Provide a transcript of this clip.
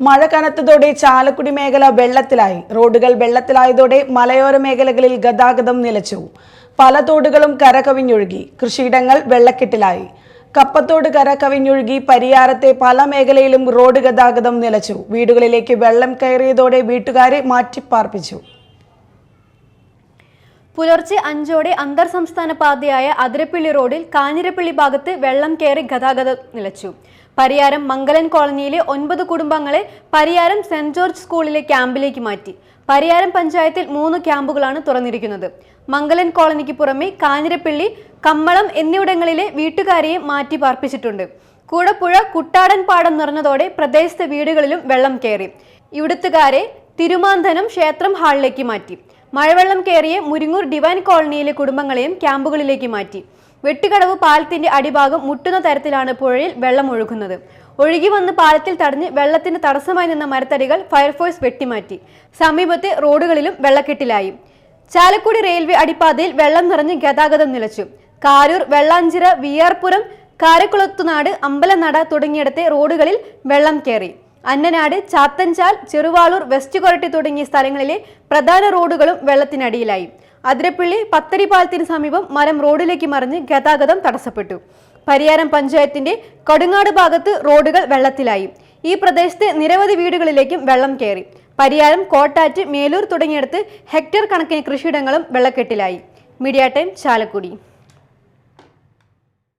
മഴ കനത്തതോടെ ചാലക്കുടി മേഖല വെള്ളത്തിലായി. റോഡുകൾ വെള്ളത്തിലായതോടെ മലയോര മേഖലകളിൽ ഗതാഗതം നിലച്ചു. പല തോടുകളും കരകവിഞ്ഞൊഴുകി. കൃഷിയിടങ്ങൾ വെള്ളക്കെട്ടിലായി. കപ്പത്തോട് കര കവിഞ്ഞൊഴുകി പരിയാരത്തെ പല മേഖലയിലും റോഡ് ഗതാഗതം നിലച്ചു. വീടുകളിലേക്ക് വെള്ളം കയറിയതോടെ വീട്ടുകാരെ മാറ്റിപ്പാർപ്പിച്ചു. പുലർച്ചെ അഞ്ചോടെ അന്തർ സംസ്ഥാന പാതയായ അതിരപ്പിള്ളി റോഡിൽ കാഞ്ഞിരപ്പള്ളി ഭാഗത്ത് വെള്ളം കയറി ഗതാഗതം നിലച്ചു. പരിയാരം മംഗലൻ കോളനിയിലെ ഒൻപത് കുടുംബങ്ങളെ പരിയാരം സെന്റ് ജോർജ് സ്കൂളിലെ ക്യാമ്പിലേക്ക് മാറ്റി. പരിയാരം പഞ്ചായത്തിൽ മൂന്ന് ക്യാമ്പുകളാണ് തുറന്നിരിക്കുന്നത്. മംഗലൻ കോളനിക്ക് പുറമെ കാഞ്ഞിരപ്പള്ളി കമ്മളം എന്നിവിടങ്ങളിലെ വീട്ടുകാരെയും മാറ്റി പാർപ്പിച്ചിട്ടുണ്ട്. കൂടപ്പുഴ കുട്ടാടൻ പാടം നിറഞ്ഞതോടെ പ്രദേശത്തെ വീടുകളിലും വെള്ളം കയറി. ഇവിടുത്തുകാരെ തിരുമാന്തനം ക്ഷേത്രം ഹാളിലേക്ക് മാറ്റി. മഴവെള്ളം കയറിയ മുരിങ്ങൂർ ഡിവൈൻ കോളനിയിലെ കുടുംബങ്ങളെയും ക്യാമ്പുകളിലേക്ക് മാറ്റി. വെട്ടുകടവ് പാലത്തിന്റെ അടിഭാഗം മുട്ടുന്ന തരത്തിലാണ് പുഴയിൽ വെള്ളം ഒഴുകുന്നത്. ഒഴുകി വന്ന് പാലത്തിൽ തടഞ്ഞ് വെള്ളത്തിന് തടസ്സമായി നിന്ന മരത്തടികൾ ഫയർഫോഴ്സ് വെട്ടിമാറ്റി. സമീപത്തെ റോഡുകളിലും വെള്ളക്കെട്ടിലായി. ചാലക്കുടി റെയിൽവേ അടിപ്പാതയിൽ വെള്ളം നിറഞ്ഞ് ഗതാഗതം നിലച്ചു. കാരൂർ വെള്ളാഞ്ചിറ വിയാർപുരം കാരക്കുളത്തുനാട് അമ്പലനട തുടങ്ങിയിടത്തെ റോഡുകളിൽ വെള്ളം കയറി അന്നനാട് ചാത്തഞ്ചാൽ ചെറുവാളൂർ വെസ്റ്റ് കൊരട്ടി തുടങ്ങിയ സ്ഥലങ്ങളിലെ പ്രധാന റോഡുകളും വെള്ളത്തിനടിയിലായി. അതിരപ്പള്ളി പത്തരിപാലത്തിന് സമീപം മരം റോഡിലേക്ക് മറിഞ്ഞ് ഗതാഗതം തടസ്സപ്പെട്ടു. പരിയാരം പഞ്ചായത്തിന്റെ കൊടുങ്ങാട് ഭാഗത്ത് റോഡുകൾ വെള്ളത്തിലായി. ഈ പ്രദേശത്തെ നിരവധി വീടുകളിലേക്കും വെള്ളം കയറി. പരിയാരം കോട്ടാറ്റ് മേലൂർ തുടങ്ങിയിടത്ത് ഹെക്ടർ കണക്കിന് കൃഷിയിടങ്ങളും വെള്ളക്കെട്ടിലായി. Media time Chalakudy.